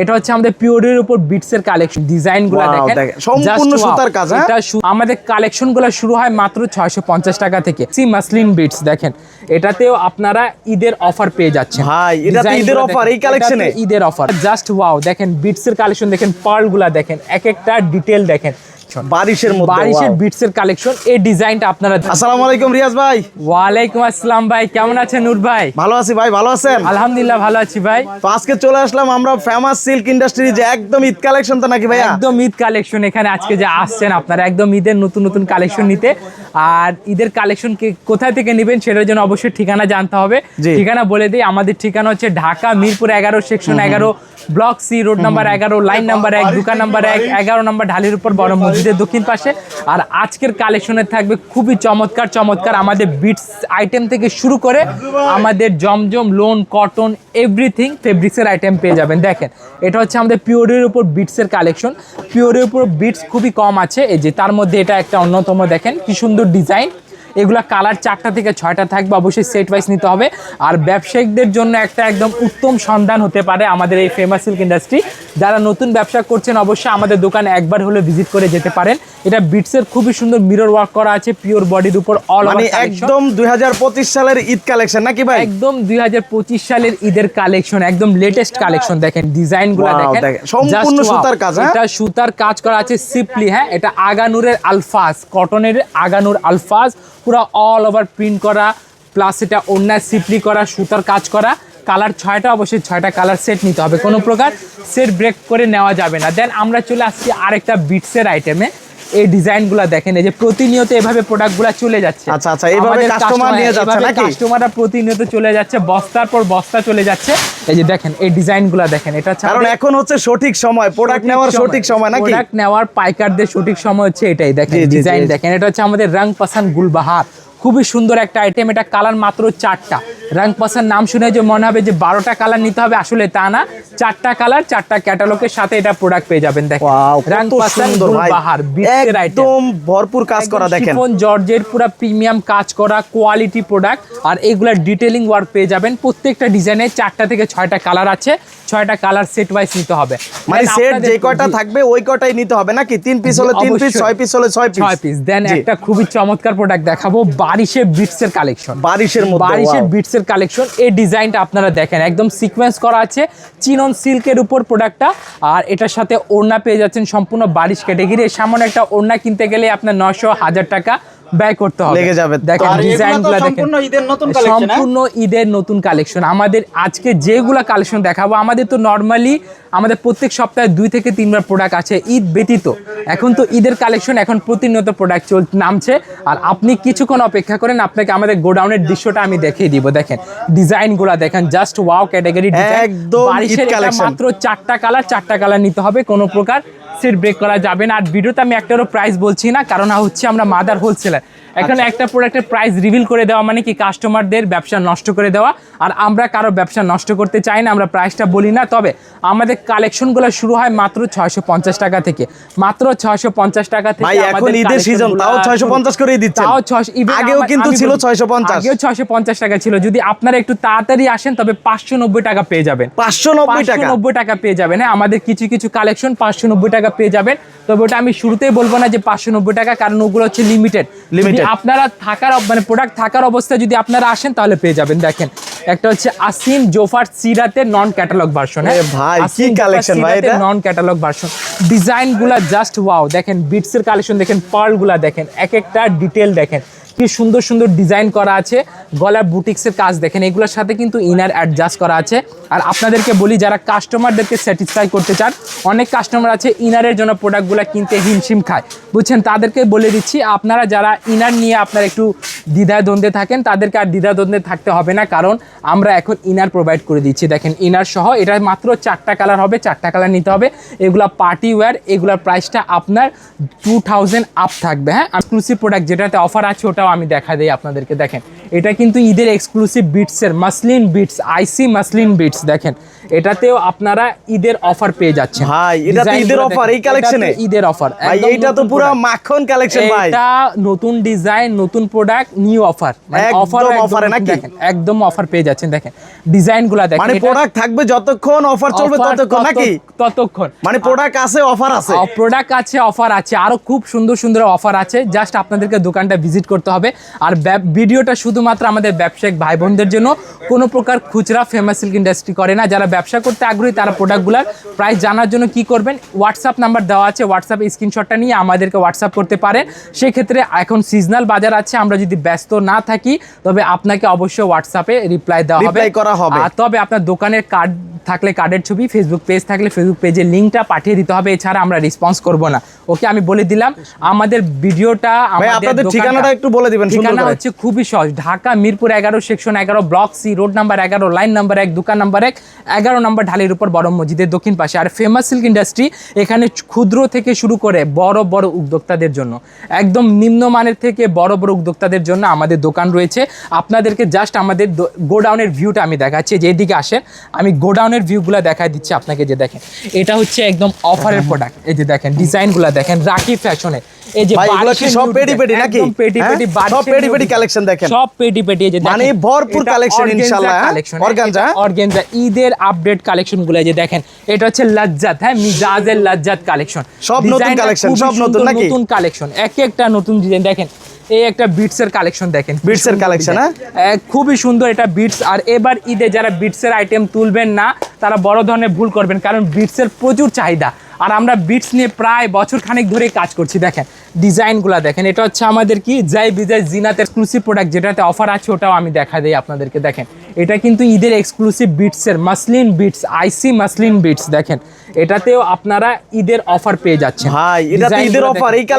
এটা হচ্ছে আমাদের পিওরের উপর বিটস এর কালেকশন ডিজাইনগুলো দেখেন। সম্পূর্ণ সুতার কাজ, হ্যাঁ? এটা আমাদের কালেকশনগুলো শুরু হয় মাত্র ছয়শো পঞ্চাশ টাকা থেকে। সি মাসলিন বিটস দেখেন। এটাতেও আপনারা ঈদের অফার পেয়ে যাচ্ছেন। ভাই, এটাতে ঈদের অফার এই কালেকশনে ঈদের অফার জাস্ট ওয়াও দেখেন বিটস এর কালেকশন দেখেন পার্লগুলা দেখেন। এক একটা ডিটেল দেখেন। বারিশের মধ্যে বারিশের। বিটস এর কালেকশন এই ডিজাইনটা আপনারা আসসালামু আলাইকুম রিয়াজ ভাই। ওয়ালাইকুম আসসালাম ভাই কেমন আছেন নূর ভাই? ভালো আছি ভাই ভালো আছেন? আলহামদুলিল্লাহ ভালো আছি ভাই। তো আজকে চলে আসলাম আমরা ফেমাস সিল্ক ইন্ডাস্ট্রি যে একদম ঈদ কালেকশন তো নাকি ভাইয়া? একদম ঈদ কালেকশন এখানে আজকে যে আসছেন আপনারা একদম ঈদের নতুন নতুন কালেকশন নিতে। আর ঈদের কালেকশন কোথায় থেকে নেবেন সেটার জন্য অবশ্যই ঠিকানা জানতে হবে। ঠিকানা বলে দিই আমাদের ঠিকানা হচ্ছে ঢাকা মিরপুর এগারো সেকশন এগারো ব্লক সি রোড নাম্বার এগারো লাইন নাম্বার এক দোকান নাম্বার এক এগারো নাম্বার ঢালির উপর বড় মসজিদের দক্ষিণ পাশে। আর আজকের কালেকশনে থাকবে খুবই চমৎকার চমৎকার আমাদের বিটস আইটেম থেকে শুরু করে আমাদের জমজম লোন কটন এভরিথিং ফেব্রিক্সের আইটেম পেয়ে যাবেন। দেখেন, এটা হচ্ছে আমাদের পিওরের উপর বিটসের কালেকশন পিওরের উপর বিটস খুবই কম আছে। এই যে তার মধ্যে এটা একটা অন্যতম, দেখেন কি সুন্দর ডিজাইন এগুলা কালার চারটা থেকে ছয়টা থাকবে, অবশ্যই সেট ওয়াইজ নিতে হবে। আর ব্যবসায়িকদের জন্য একটা একদম উত্তম সন্ধান হতে পারে আমাদের এই ফেমাস সিল্ক ইন্ডাস্ট্রি যারা নতুন ব্যবসা করছেন অবশ্যই আমাদের দোকানে একবার হলে ভিজিট করে যেতে পারেন। এটা বিটসের খুবই সুন্দর মিরর ওয়ার্ক করা আছে পিওর বডির উপর অল মানে একদম দুই হাজার পঁচিশ সালের ঈদ কালেকশন নাকি ভাই? একদম দুই সালের ঈদের কালেকশন একদম লেটেস্ট কালেকশন দেখেন ডিজাইনগুলো Wow, দেখেন। দেখেন। সম্পূর্ণ সুতার কাজ, হ্যাঁ? এটা সুতার কাজ করা আছে সিপলি হ্যাঁ? এটা আগানুরের আলফাজ কটনের আগানুর আলফাজ পুরো অল ওভার প্রিন্ট করা প্লাস এটা অন্যায় সিপলি করা সুতার কাজ করা। কালার ছয়টা অবশ্যই ছয়টা কালার সেট নিতে হবে কোনো প্রকার সেট ব্রেক করে নেওয়া যাবে না। দেন আমরা চলে আসছি আরেকটা বিটসের আইটেমে এই ডিজাইনগুলো দেখেন এই যে প্রতিনিয়ত এভাবে প্রোডাক্টগুলো চলে যাচ্ছে। আচ্ছা, আচ্ছা, এইভাবে customer- নিয়ে যাচ্ছে নাকি? কাস্টমাররা প্রতিনিয়ত চলে যাচ্ছে বস্তার পর বস্তা চলে যাচ্ছে। এই যে দেখেন এই ডিজাইনগুলো দেখেন এটা কারণ এখন হচ্ছে সঠিক সময় প্রোডাক্ট নেওয়ার সঠিক সময় নাকি? প্রোডাক্ট নেওয়ার পাইকারদের সঠিক সময় হচ্ছে এটাই। দেখেন ডিজাইন দেখেন এটা হচ্ছে আমাদের রং পাসান গুলবাহার। খুবই সুন্দর একটা আইটেম এটা কালার মাত্র চারটা। রং পাসান নাম শুনে যে মনে হবে যে বারোটা কালার নিতে হবে আসলে তা না। চারটা কালার চারটা ক্যাটালগের সাথে এটা প্রোডাক্ট পেয়ে যাবেন দেখেন। একদম ভরপুর কাজ করা দেখেন। জর্জের পুরো প্রিমিয়াম কাজ করা কোয়ালিটি প্রোডাক্ট আর এগুলা ডিটেলিং ওয়ার্ক পেয়ে যাবেন প্রত্যেকটা ডিজাইনে চারটা থেকে ছয়টা কালার আছে ছয়টা কালার সেট ওয়াইজ নিতে হবে। মানে সেট যে কয়টা থাকবে ওই কয়টাই নিতে হবে নাকি? তিন পিস হলে তিন পিস ছয় পিস হলে ছয় পিস ছয় পিস দেন একটা খুবই চমৎকার প্রোডাক্ট দেখাবো বারিশের বিটসের কালেকশন বারিশের বারিশের বিটসের বিটস এর কালেকশন এই ডিজাইনটা আপনারা দেখেন। একদম সিকোয়েন্স করা আছে। চিনন সিল্কের উপর প্রোডাক্টটা আর এটার সাথে ওড়না পেয়ে যাচ্ছেন সম্পূর্ণ বারিশ ক্যাটাগরি সামনে একটা ওড়না কিনতে গেলে আপনার নশো হাজার টাকা ব্যয় করতে হবে। লেগে যাবে। দেখেন ডিজাইনগুলো দেখেন। সম্পূর্ণ ঈদের নতুন collection, হ্যাঁ? সম্পূর্ণ ঈদের নতুন কালেকশন আমাদের আজকে যেগুলা কালেকশন দেখাবো আমাদের তো নর্মালি আমাদের প্রত্যেক সপ্তাহে দুই থেকে তিনবার প্রোডাক্ট আছে ঈদ ব্যতীত। এখন তো ঈদের কালেকশন এখন প্রতিনিয়ত প্রোডাক্ট চল নামছে। আর আপনি কিছুক্ষণ অপেক্ষা করেন আপনাকে আমাদের গোডাউনের দৃশ্যটা আমি দেখিয়ে দিব। দেখেন ডিজাইনগুলো দেখেন জাস্ট ওয়াও ক্যাটাগরি একদম। মাত্র চারটা কালার চারটা কালার নিতে হবে কোনো প্রকার। সেট ব্রেক করা যাবে না। আর ভিডিওতে আমি একটারও প্রাইস বলছি না কারণ হচ্ছে আমরা মাদার হোলসেলার এখানে একটা প্রোডাক্টের প্রাইস রিভিল করে দেওয়া মানে কি কাস্টমারদের ব্যবসা নষ্ট করে দেওয়া। আর আমরা কারও ব্যবসা নষ্ট করতে চাই না আমরা প্রাইসটা বলি না। তবে আমাদের কালেকশনগুলো শুরু হয় মাত্র ছয়শো পঞ্চাশ টাকা থেকে। মাত্র ছয়শো পঞ্চাশ টাকা থেকে এখন ঈদের সিজন তাও ছয়শো পঞ্চাশ দিচ্ছেন। তাও ছয়শো আগেও কিন্তু ছিল ছয়শো পঞ্চাশ। আগেও ছয়শো পঞ্চাশ টাকা ছিল। যদি আপনারা একটু তাড়াতাড়ি আসেন তবে পাঁচশো নব্বই টাকা পেয়ে যাবেন। পাঁচশো নব্বই টাকা? নব্বই টাকা পেয়ে যাবেন। হ্যাঁ আমাদের কিছু কিছু কালেকশন পাঁচশো নব্বই টাকা পেয়ে যাবেন। তবে ওটা আমি শুরুতেই বলব না যে পাঁচশো নব্বই টাকা কারণ ওগুলো হচ্ছে লিমিটেড Limited। আপনারা থাকার মানে প্রোডাক্ট থাকার অবস্থায় যদি আপনারা আসেন তাহলে পেয়ে যাবেন। দেখেন একটা হচ্ছে আসিম জোফার সিরাতে নন ক্যাটালগ ভার্সন ভাই, কি collection ভাই এটা? নন ক্যাটালগ ভার্সন ডিজাইনগুলা জাস্ট ওয়াও দেখেন বিটস এর কালেকশন দেখেন পার্লগুলা দেখেন এক একটা ডিটেল দেখেন। কি সুন্দর সুন্দর ডিজাইন করা আছে, গলার বুটিক্সের কাজ দেখেন, এগুলোর সাথে কিন্তু ইনার অ্যাডজাস্ট করা আছে। আর আপনাদেরকে বলি, যারা কাস্টমারদেরকে স্যাটিসফাই করতে চান, অনেক কাস্টমার আছে ইনারের জন্য প্রোডাক্টগুলো কিনতে হিমশিম খায়। বুঝছেন? তাদেরকে বলে দিচ্ছি, আপনারা যারা ইনার নিয়ে আপনারা একটু দ্বিধায় দ্বন্দ্বে থাকেন, তাদেরকে আর দ্বিধা দ্বন্দ্বে থাকতে হবে না, কারণ আমরা এখন ইনার প্রোভাইড করে দিচ্ছি। দেখেন ইনার সহ, এটা মাত্র চারটা কালার হবে, চারটা কালার নিতে হবে। এগুলা পার্টি ওয়্যার এগুলার প্রাইসটা আপনার টু থাউজেন্ড আপ থাকবে হ্যাঁ? এক্সক্লুসিভ প্রোডাক্ট যেটাতে অফার আছে ওটাও আমি দেখা দিই আপনাদেরকে। দেখেন এটা কিন্তু ঈদের এক্সক্লুসিভ বিটসের মাসলিন বিটস আইসি মাসলিন বিটস দেখেন। এটাতেও আপনারা ঈদের অফার পেয়ে যাচ্ছেন। ভাই, এটা তো ঈদের দেখেন, এই? এটা তো ঈদের অফার ভাই এইটা তো পুরো মাখন কালেকশন ভাই। এটা নতুন ডিজাইন নতুন প্রোডাক্ট নিউ অফার একদম offer এ নাকি? দেখেন একদম অফার পেয়ে যাচ্ছেন দেখেন। ডিজাইনগুলো দেখেন মানে প্রোডাক্ট থাকবে যতক্ষণ অফার চলবে ততক্ষণ নাকি? ততক্ষণ। মানে প্রোডাক্ট আছে অফার আছে? প্রোডাক্ট আছে অফার আছে আরও খুব সুন্দর সুন্দর অফার আছে। জাস্ট আপনাদেরকে দোকানটা ভিজিট করতে হবে। আর ভিডিওটা শুধুমাত্র আমাদের ব্যবসায়িক ভাই বোনদের জন্য কোনো প্রকার খুচরা ফেমাস সিল্ক ইন্ডাস্ট্রি করে না। যারা ব্যবসা করতে আগ্রহী তারা প্রোডাক্টগুলোর প্রাইস জানার জন্য কি করবেন? হোয়াটসঅ্যাপ নাম্বার দেওয়া আছে হোয়াটসঅ্যাপ স্ক্রিনশটটা নিয়ে আমাদেরকে হোয়াটসঅ্যাপ করতে পারেন। সেক্ষেত্রে এখন সিজনাল বাজার আছে আমরা যদি ব্যস্ত না থাকি তবে আপনাকে অবশ্যই হোয়াটসঅ্যাপে রিপ্লাই দেওয়া হবে। করা হবে। তবে আপনার দোকানের কার্ড থাকলে কার্ডের ছবি ফেসবুক পেজ থাকলে ফেসবুক পেজের লিঙ্কটা পাঠিয়ে দিতে হবে এছাড়া আমরা রেসপন্স করব না। ওকে আমি বলে দিলাম আমাদের ভিডিওটা আমাদের আপনাদের ঠিকানাটা একটু বলে দিবেন ঠিকানা হচ্ছে খুবই সহজ। ঢাকা মিরপুর এগারো সেকশন এগারো ব্লক সি রোড নাম্বার এগারো লাইন নাম্বার এক দোকান নাম্বার এক এগারো নাম্বার ঢালির উপর বড় মসজিদের দক্ষিণ পাশে। আর ফেমাস সিল্ক ইন্ডাস্ট্রি এখানে ক্ষুদ্র থেকে শুরু করে বড় বড় উদ্যোক্তাদের জন্য। একদম নিম্নমানের থেকে বড় বড় উদ্যোক্তাদের জন্য আমাদের দোকান রয়েছে। আপনাদেরকে জাস্ট আমাদের গোডাউনের ভিউটা আমি দেখাচ্ছি যে এদিকে আসেন। আমি গোডাউনের ভিউগুলো দেখাই দিচ্ছি আপনাকে যে দেখেন। এটা হচ্ছে একদম অফারের প্রোডাক্ট এই যে দেখেন ডিজাইনগুলো দেখেন রাখি ফ্যাশনে এই যে এগুলো কি সব পেটি পেটি নাকি? পেটি হ্যাঁ? পেটি সব পেটি পেটি কালেকশন দেখেন। সব পেটি পেটি এই যে মানে ভরপুর organza ইনশাআল্লাহ, হ্যাঁ? এটা organza, ঈদের আপডেট কালেকশনগুলো যে দেখেন এটা হচ্ছে লজ্জাত হ্যাঁ? মিজাজের লজ্জাত কালেকশন সব নতুন collection, সব নতুন নাকি? নতুন কালেকশন এক একটা নতুন ডিজাইন দেখেন এই একটা বিটস এর কালেকশন দেখেন কি Beats এর সুন্দর collection, design। হ্যাঁ? খুবই সুন্দর এটা বিটস আর এবার ঈদে যারা বিটস এর আইটেম তুলবেন না তারা বড় ধরনের ভুল করবেন কারণ বিটস এর প্রচুর চাহিদা। আর আমরা বিটস নিয়ে প্রায় বছর খানেক ধরে কাজ করছি দেখেন ডিজাইনগুলো দেখেন। এটা হচ্ছে আমাদের কি জয় বিজয় জিনাতের এক্সক্লুসিভ প্রোডাক্ট যেটাতে অফার আছে ওটাও আমি দেখা দিই আপনাদেরকে দেখেন। এটা কিন্তু ঈদের এক্সক্লুসিভ বিটসের মাসলিন বিটস আইসি মাসলিন বিটস দেখেন। এটাতেও আপনারা ঈদের অফার পেয়ে যাচ্ছেন। ভাই, এটা তো ঈদের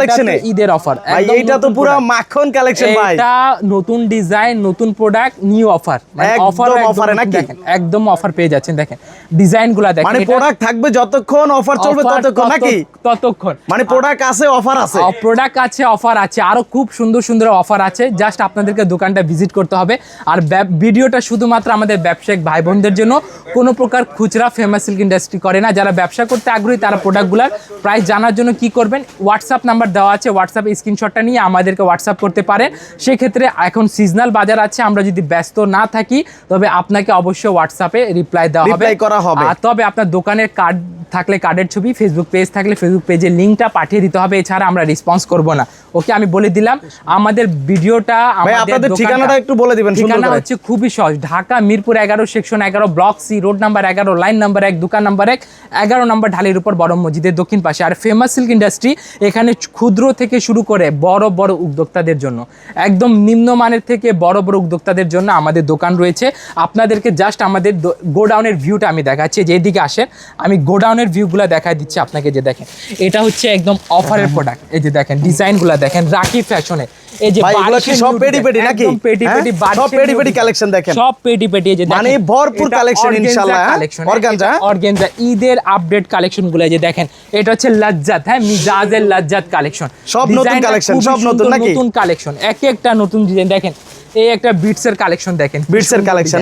দেখেন, এই? তো ঈদের অফার ভাই এইটা তো পুরো মাখন কালেকশন ভাই। এটা নতুন ডিজাইন নতুন প্রোডাক্ট নিউ অফার একদম অফার এ নাকি? দেখেন একদম অফার পেয়ে যাচ্ছেন দেখেন। ডিজাইনগুলো দেখেন মানে প্রোডাক্ট থাকবে যতক্ষণ অফার চলবে ততক্ষণ নাকি? ততক্ষণ। মানে প্রোডাক্ট আছে অফার আছে। প্রোডাক্ট আছে অফার আছে আরও খুব সুন্দর সুন্দর অফার আছে। জাস্ট আপনাদেরকে দোকানটা ভিজিট করতে হবে। আর ভিডিওটা শুধুমাত্র আমাদের ব্যবসায়িক ভাই বোনদের জন্য। কোনো প্রকার খুচরা ফেমাস সিল্ক ইন্ডাস্ট্রি করে না যারা ব্যবসা করতে আগ্রহী তারা প্রোডাক্টগুলোর প্রাইস জানার জন্য কি করবেন? হোয়াটসঅ্যাপ নাম্বার দেওয়া আছে হোয়াটসঅ্যাপ স্ক্রিনশটটা নিয়ে আমাদেরকে হোয়াটসঅ্যাপ করতে পারেন। সেক্ষেত্রে এখন সিজনাল বাজার আছে আমরা যদি ব্যস্ত না থাকি তবে আপনাকে অবশ্যই হোয়াটসঅ্যাপে রিপ্লাই দেওয়া হবে। করা হবে। তবে আপনার দোকানের কার্ড থাকলে কার্ডের ছবি ফেসবুক পেজ থাকলে ফেসবুক পেজের লিঙ্কটা পাঠিয়ে দিতে হবে। এছাড়া আমরা রেসপন্স করব না। ওকে আমি বলে দিলাম আমাদের ভিডিওটা আমাদের আপনাদের ঠিকানাটা একটু বলে দিবেন ঠিকানা হচ্ছে খুবই সহজ। ঢাকা মিরপুর এগারো সেকশন এগারো ব্লক সি রোড নাম্বার এগারো লাইন নাম্বার এক দোকান নাম্বার এক এগারো নাম্বার ঢালির উপর বড় মসজিদের দক্ষিণ পাশে। আর ফেমাস সিল্ক ইন্ডাস্ট্রি এখানে ক্ষুদ্র থেকে শুরু করে বড় বড় উদ্যোক্তাদের জন্য। একদম নিম্নমানের থেকে বড় বড় উদ্যোক্তাদের জন্য আমাদের দোকান রয়েছে। আপনাদেরকে জাস্ট আমাদের গোডাউনের ভিউটা আমি দেখাচ্ছি। যে এদিকে আসেন আমি গোডাউনের ভিউগুলো দেখাই দিচ্ছি আপনাকে যে দেখেন। এটা হচ্ছে একদম অফারের প্রোডাক্ট এই যে দেখেন ডিজাইনগুলো দেখেন রাখি ফ্যাশনে এই যে ভাই এগুলো কি বারিশের সব পেটি পেটি নাকি? পেটি? পেটি সব বারিশের পেটি পেটি কালেকশন দেখেন। সব পেটি পেটি যে মানে ভরপুর এটা ইনশাআল্লাহ, হ্যাঁ? collection, organza? এটা organza, ঈদের আপডেট কালেকশনগুলো যে দেখেন এটা হচ্ছে লজ্জাত হ্যাঁ? মিজাজের লজ্জাত কালেকশন সব নতুন collection, সব নতুন নাকি? নতুন কালেকশন এক একটা নতুন ডিজাইন দেখেন এই একটা বিটস এর কালেকশন দেখেন Beats এর collection,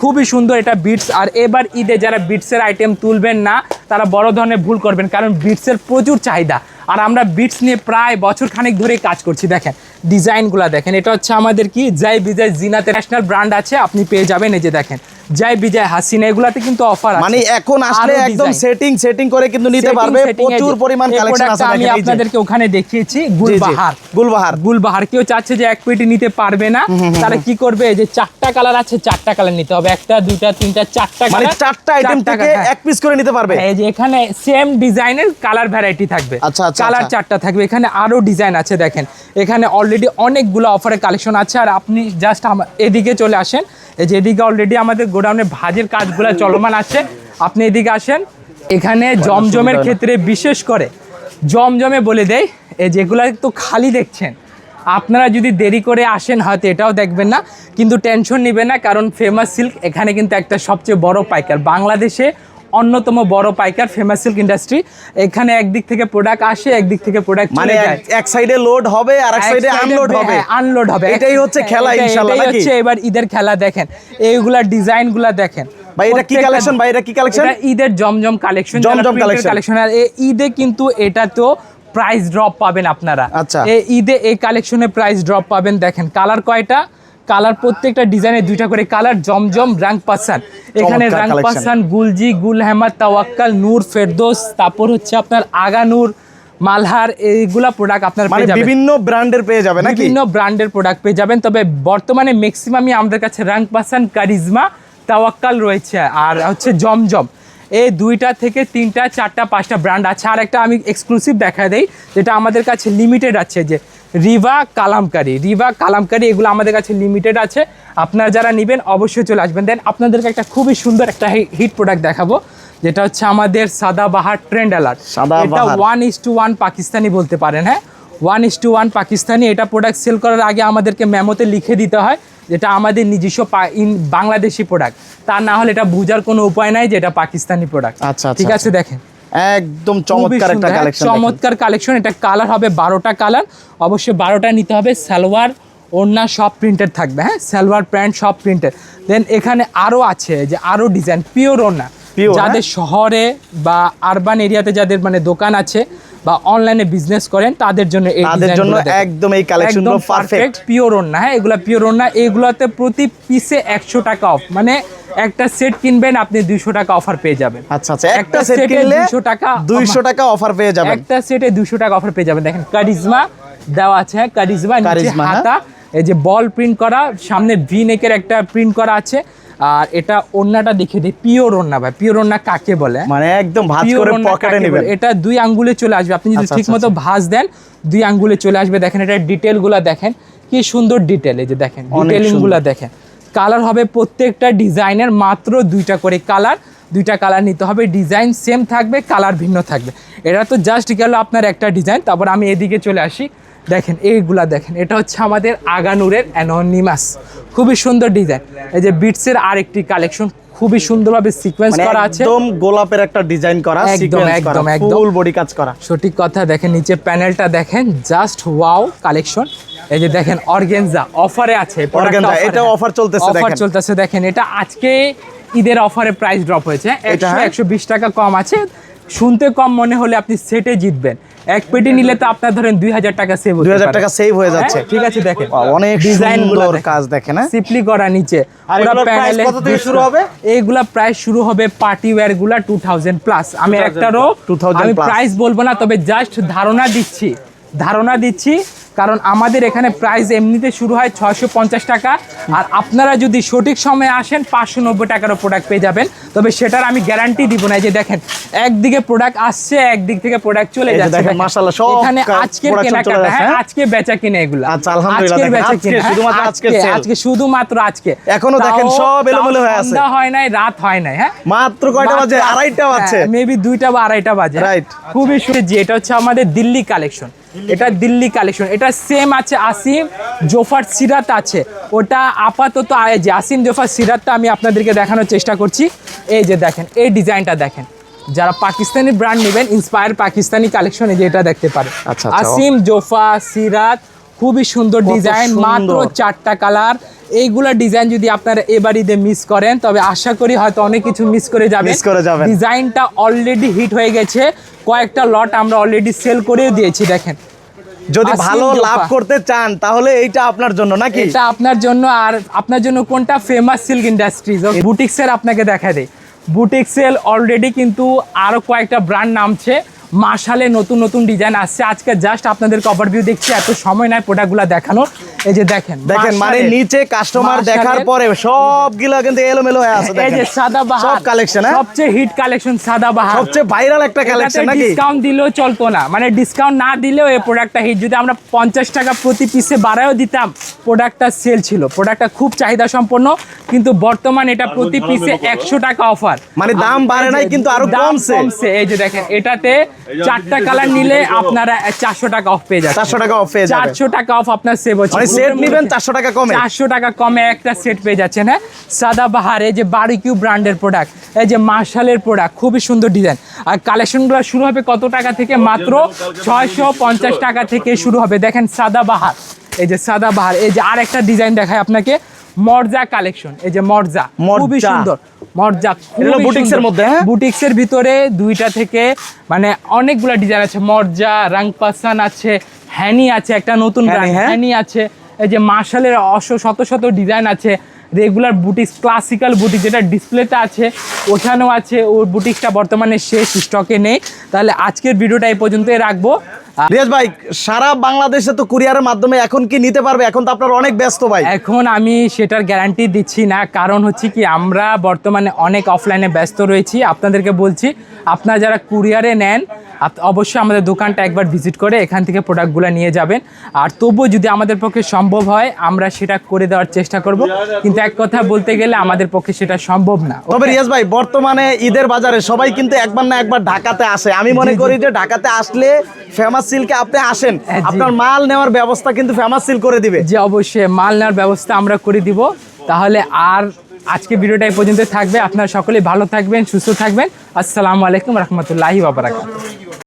খুবই সুন্দর এটা বিটস আর এবার ঈদে যারা বিটস এর আইটেম তুলবেন না তারা বড় ধরনের ভুল করবেন, কারণ বিটসের প্রচুর চাহিদা। আর আমরা বিটস নিয়ে প্রায় বছর খানেক ধরে কাজ করছি, দেখেন। ডিজাইনগুলো দেখেন, এটা হচ্ছে আমাদের কি? জয় বিজয় জিনাতে ন্যাশনাল ব্র্যান্ড আছে, আপনি পেয়ে যাবেন, এই যে দেখেন। জয় বিজয় হাসিনা এগুলাতে কিন্তু অফার আছে। মানে এখন আসলে একদম সেটিং সেটিং করে কিন্তু নিতে পারবে। প্রচুর পরিমাণ কালেকশন আছে আমি। আপনাদেরকে ওখানে দেখিয়েছি। গুলবাহার। গুলবাহার। গুলবাহার কেউ চাচ্ছে যে এক পেটি নিতে পারবে না। তারা কি করবে? এই যে চারটা কালার আছে চারটা কালার নিতে হবে। একটা দুইটা তিনটা চারটা মানে চারটা আইটেম থেকে হ্যাঁ। এক পিস করে নিতে পারবে? এই যে এখানে সেম ডিজাইনের কালার ভ্যারাইটি থাকবে। আচ্ছা, আচ্ছা, কালার আচ্ছা। চারটা থাকবে। এখানে আরও ডিজাইন আছে দেখেন। এখানে অলরেডি অনেকগুলো অফারের কালেকশন আছে। আর আপনি জাস্ট এদিকে চলে আসেন। এই যে এদিকে অলরেডি আমাদের গোডাউনে ভাজের কাজগুলো চলমান আছে। আপনি এদিকে আসেন। এখানে জমজমের ক্ষেত্রে বিশেষ করে জমজমে বলে দেয় এই যেগুলো তো খালি দেখছেন। আপনারা যদি দেরি করে আসেন হয়তো এটাও দেখবেন না। কিন্তু টেনশন নেবেন না কারণ ফেমাস সিল্ক এখানে কিন্তু একটা সবচেয়ে বড় পাইকার। বাংলাদেশে অন্যতম বড় পাইকার ফেমাস সিল্ক ইন্ডাস্ট্রি এখানে একদিক থেকে প্রোডাক্ট আসে একদিক থেকে প্রোডাক্ট মানে এক- সাইডে লোড হবে আর এক সাইডে আনলোড হবে। আনলোড হবে। এটাই হচ্ছে খেলা ইনশাআল্লাহ নাকি? হচ্ছে এবার ঈদের খেলা দেখেন। এইগুলা ডিজাইনগুলা দেখেন। ভাই এটা কি কালেকশন ভাই এটা কি কালেকশন এটা ঈদের জমজম কালেকশন জমজম। কালেকশন আর ঈদে কিন্তু এটা তো প্রাইস ড্রপ পাবেন আপনারা। আচ্ছা। ঈদে এই কালেকশনে প্রাইস ড্রপ পাবেন দেখেন। কালার কয়টা? কালার প্রত্যেকটা ডিজাইনে দুইটা করে কালার জমজম রাং পাসান এখানে চমৎকার রাং পাসান গুলজি গুল হেমাদ তাওয়াক্কাল নূর ফেরদোস তারপর হচ্ছে আপনার আগানুর মালহার এইগুলা প্রোডাক্ট আপনার মানে পেয়ে যাবেন। বিভিন্ন ব্র্যান্ডের পেয়ে যাবেন নাকি? বিভিন্ন ব্র্যান্ডের প্রোডাক্ট পেয়ে যাবেন। তবে বর্তমানে ম্যাক্সিমামই আমাদের কাছে রাং পাসান কারিজমা তাওয়াক্কাল রয়েছে আর হচ্ছে জমজম। এই দুইটা থেকে তিনটা চারটা পাঁচটা ব্র্যান্ড আছে। আর একটা আমি এক্সক্লুসিভ দেখা দেই যেটা আমাদের কাছে লিমিটেড আছে যে রিভা কালামকারি। রিভা কালামকারি এগুলো আমাদের কাছে লিমিটেড আছে। আপনারা যারা নেবেন অবশ্যই চলে আসবেন। দেন আপনাদেরকে একটা খুবই সুন্দর একটা হিট প্রোডাক্ট দেখাবো যেটা হচ্ছে আমাদের সাদাবাহার ট্রেন্ড অ্যালার্ট এটা one is to one Pakistani বলতে পারেন হ্যাঁ? One is to one Pakistani এটা প্রোডাক্ট সেল করার আগে আমাদেরকে মেমোতে লিখে দিতে হয় যেটা আমাদের নিজস্ব বাংলাদেশি প্রোডাক্ট তা না হলে এটা বোঝার কোনো উপায় নাই যে এটা পাকিস্তানি প্রোডাক্ট আচ্ছা, আচ্ছা, ঠিক আছে দেখেন। একদম চমৎকার একটা হ্যাঁ, কালেকশন চমৎকার কালেকশন এটা কালার হবে বারোটা কালার অবশ্যই বারোটা নিতে হবে সালোয়ার ওড়না সব প্রিন্টের থাকবে হ্যাঁ সালোয়ার প্যান্ট সব প্রিন্টের দেন এখানে আরও আছে যে আরও ডিজাইন পিওর ওড়না। যাদের শহরে বা আরবান এরিয়াতে যাদের মানে দোকান আছে বা অনলাইনে বিজনেস করেন তাদের জন্য এই তাদের জন্য একদম এই কালেকশনগুলো পারফেক্ট পিওর ওড়না। হ্যাঁ এগুলা পিওর ওড়না। এগুলোতে প্রতি পিসে একশো টাকা অফ মানে একটা সেট কিনবেন আপনি দুইশো টাকা অফার পেয়ে যাবেন। আচ্ছা আচ্ছা একটা সেট কিনলে 200 টাকা 200 টাকা অফার পেয়ে যাবেন। একটা সেটে দুশো টাকা অফার পেয়ে যাবেন। দেখেন কারিজমা দেওয়া আছে হ্যাঁ কারিজমা নিচে কারিজমা, হ্যাঁ। হাতা এই যে বল প্রিন্ট করা সামনে ভি নেকের একটা প্রিন্ট করা আছে। আর এটা ওড়নাটা দেখে দিই পিওর ওড়না ভাই পিওর ওড়না কাকে বলে? মানে একদম ভাঁজ করে পকেটে নেবেন। এটা দুই আঙ্গুলে চলে আসবে আপনি যদি আচ্ছা, ঠিক মতো ভাঁজ দেন দুই আঙ্গুলে চলে আসবে। দেখেন এটা ডিটেলগুলা দেখেন কি সুন্দর ডিটেল এই যে দেখেন অনেক ডিটেলিংগুলা দেখেন। কালার হবে প্রত্যেকটা ডিজাইনের মাত্র দুইটা করে কালার দুইটা কালার নিতে হবে। ডিজাইন সেম থাকবে কালার ভিন্ন থাকবে। এটা তো জাস্ট গেল আপনার একটা ডিজাইন তারপর আমি এদিকে চলে আসি। দেখেন এইগুলা দেখেন এটা হচ্ছে আমাদের আগানুরের অ্যানোনিমাস খুবই সুন্দর ডিজাইন এই যে বিটসের আরেকটি কালেকশন খুবই সুন্দরভাবে সিকোয়েন্স মানে করা আছে। একদম গোলাপের একটা ডিজাইন করা একদম, একদম, একদম। ফুল বডি কাজ করা। সঠিক কথা দেখেন নিচে প্যানেলটা দেখেন জাস্ট ওয়াও কালেকশন এই যে দেখেন অর্গেনজা অফারে আছে অর্গেনজা এটাও অফার চলতেছে দেখেন। অফার চলতেছে দেখেন এটা আজকে ঈদের অফারে প্রাইস ড্রপ হয়েছে। একশো হ্যাঁ? একশো বিশ টাকা কম আছে। শুনতে কম মনে হলে আপনি সেটে জিতবেন। এক পেটি নিলে তো আপনার ধরেন দুই হাজার টাকা সেভ 2000 টাকা সেভ হয়ে যাচ্ছে। ঠিক আছে দেখেন। অনেক ডিজাইন সুন্দর কাজ দেখেন হ্যাঁ? সিপলি করা নিচে। কত থেকে শুরু হবে? এইগুলা প্রাইস শুরু হবে পার্টি ওয়্যারগুলা টু থাউজেন্ড প্লাস আমি একটারও 2000 আমি। প্রাইস বলব না তবে জাস্ট ধারণা দিচ্ছি। ধারণা দিচ্ছি কারণ আমাদের এখানে প্রাইস এমনিতে শুরু হয় ছয়শো পঞ্চাশ টাকা। আর আপনারা যদি সঠিক সময়ে আসেন পাঁচশো নব্বই টাকারও প্রোডাক্ট পেয়ে যাবেন। তবে সেটার আমি গ্যারান্টি দিব না। যে দেখেন একদিকে প্রোডাক্ট আসছে একদিক থেকে প্রোডাক্ট চলে যাচ্ছে। এখানে আজকের কেনাকাটা হ্যাঁ হ্যাঁ? আজকে বেচা কিনে এগুলো। আচ্ছা, আজকের বেচা হ্যাঁ? শুধুমাত্র আজকে, আজকে শুধুমাত্র আজকে। এখনও দেখেন, সব এলোমেলো হয়ে আছে। সন্ধ্যা হয় নাই রাত হয় নাই হ্যাঁ? মাত্র কয়টা বাজে? আড়াইটা বাজছে মেবি দুইটা বা আড়াইটা বাজে। Right. খুবই সুন্দর। যে এটা হচ্ছে আমাদের দিল্লি কালেকশন এটা দিল্লি কালেকশন এটা সেম আছে আসিম জোফার সিরাত আছে। ওটা আপাতত আয় যে আসিম জোফার সিরাতটা আমি আপনাদেরকে দেখানোর চেষ্টা করছি। এই যে দেখেন এই ডিজাইনটা দেখেন। যারা পাকিস্তানি ব্র্যান্ড নেবেন ইন্সপায়ার পাকিস্তানি কালেকশন এই যে এটা দেখতে পারেন। আচ্ছা, আচ্ছা। আসিম জোফা সিরাত খুবই সুন্দর ডিজাইন মাত্র চারটা কালার এইগুলা ডিজাইন যদি আপনারা এবার ঈদে মিস করেন তবে আশা করি হয়তো অনেক কিছু মিস করে যাবে Miss করে যাবেন। ডিজাইনটা অলরেডি হিট হয়ে গেছে। কয়েকটা লট আমরা অলরেডি সেল করেও দিয়েছি দেখেন। যদি ভালো লাভ করতে চান তাহলে এইটা আপনার জন্য নাকি? এটা আপনার জন্য আর আপনার জন্য কোনটা ফেমাস সিল্ক ইন্ডাস্ট্রিজ বুটিক্সের আপনাকে দেখা দেয় বুটিক্সেল অলরেডি কিন্তু আরও কয়েকটা ব্র্যান্ড নামছে। মার্শালে নতুন নতুন ডিজাইন আসছে। আজকে জাস্ট আপনাদের কভার ভিউ দেখছি এত সময় নাই প্রোডাক্টগুলো দেখানো এই যে দেখেন দেখেন মানে নিচে কাস্টমার দেখার পরে সবগুলা কিন্তু এলোমেলো হয়ে আছে এই যে সাদা বাহার। সব কালেকশন হ্যাঁ? সবচেয়ে হিট কালেকশন সাদা বাহার। সবচেয়ে ভাইরাল একটা কালেকশন নাকি? ডিসকাউন্ট দিলেও চলতো না। মানে ডিসকাউন্ট না দিলেও এই প্রোডাক্টটা হিট যদি আমরা পঞ্চাশ টাকা প্রতি পিসে বাড়ায়ও দিতাম প্রোডাক্টটা সেল ছিল। প্রোডাক্টটা খুব চাহিদা সম্পন্ন কিন্তু বর্তমান এটা প্রতি পিসে একশো টাকা অফার মানে দাম বাড়ে নাই, কিন্তু আরও কমছে। কমছে। এই যে দেখেন এটাতে চারটা কালার নিলে আপনারা চারশো টাকা অফ পেয়ে যাচ্ছেন। চারশো টাকা অফ পেয়ে যাবে। চারশো টাকা অফ আপনার সেভ হচ্ছে। মানে সেট নিবেন চারশো টাকা কমে। চারশো টাকা কমে একটা সেট পেয়ে যাচ্ছেন হ্যাঁ? সাদা বাহার এই যে বারিকিউ ব্র্যান্ডের প্রোডাক্ট এই যে মার্শালের প্রোডাক্ট খুবই সুন্দর ডিজাইন আর কালেকশনগুলো শুরু হবে কত টাকা থেকে? মাত্র ছয়শো পঞ্চাশ টাকা থেকে শুরু হবে। দেখেন সাদা বাহার এই যে সাদা বাহার এই যে আর একটা ডিজাইন দেখায় আপনাকে। মর্জা কালেকশন। এই যে মর্জা খুবই সুন্দর। মর্জা বুটিক্সের মধ্যে, হ্যাঁ? বুটিক্সের ভিতরে দুইটা থেকে মানে অনেকগুলা ডিজাইন আছে। মর্জা রাংপাসান আছে হ্যানি আছে একটা নতুন হ্যানি, হ্যাঁ? আছে। এই যে মার্শালের অশ শত শত ডিজাইন আছে। রেগুলার বুটিক্স ক্লাসিক্যাল বুটিক যেটা ডিসপ্লেতে আছে ওখানেও আছে। ওর বুটিক্সটা বর্তমানে শেষ স্টকে নেই। তাহলে আজকের ভিডিওটা এই পর্যন্তই রাখব। রিয়াজ ভাই সারা বাংলাদেশে তো কুরিয়ারের মাধ্যমে এখন কি নিতে পারবে? এখন তো আপনার অনেক ব্যস্ত ভাই। এখন আমি সেটার গ্যারান্টি দিচ্ছি না। কারণ হচ্ছে কি আমরা বর্তমানে অনেক অফলাইনে ব্যস্ত রয়েছি। আপনাদেরকে বলছি আপনারা যারা কুরিয়ারে নেন অবশ্যই আমাদের দোকানটা একবার ভিজিট করে এখান থেকে প্রোডাক্টগুলো নিয়ে যাবেন। আর তবুও যদি আমাদের পক্ষে সম্ভব হয় আমরা সেটা করে দেওয়ার চেষ্টা করব। কিন্তু এক কথা বলতে গেলে আমাদের পক্ষে সেটা সম্ভব না তবে রিয়াজ ভাই বর্তমানে ঈদের বাজারে সবাই কিন্তু একবার না একবার ঢাকাতে আসে। আমি মনে করি যে ঢাকাতে আসলে ফেমাস সিল্কে আপনি আসেন। আপনার মাল নেওয়ার ব্যবস্থা কিন্তু ফেমাস সিল করে দিবে। যে অবশ্যই। মাল নেওয়ার ব্যবস্থা আমরা করে দিব। তাহলে আর আজকে ভিডিওটা এই পর্যন্ত থাকবে। আপনারা সকলেই ভালো থাকবেন সুস্থ থাকবেন। আসসালামু আলাইকুম রহমতুল্লাহি বাবরাকাত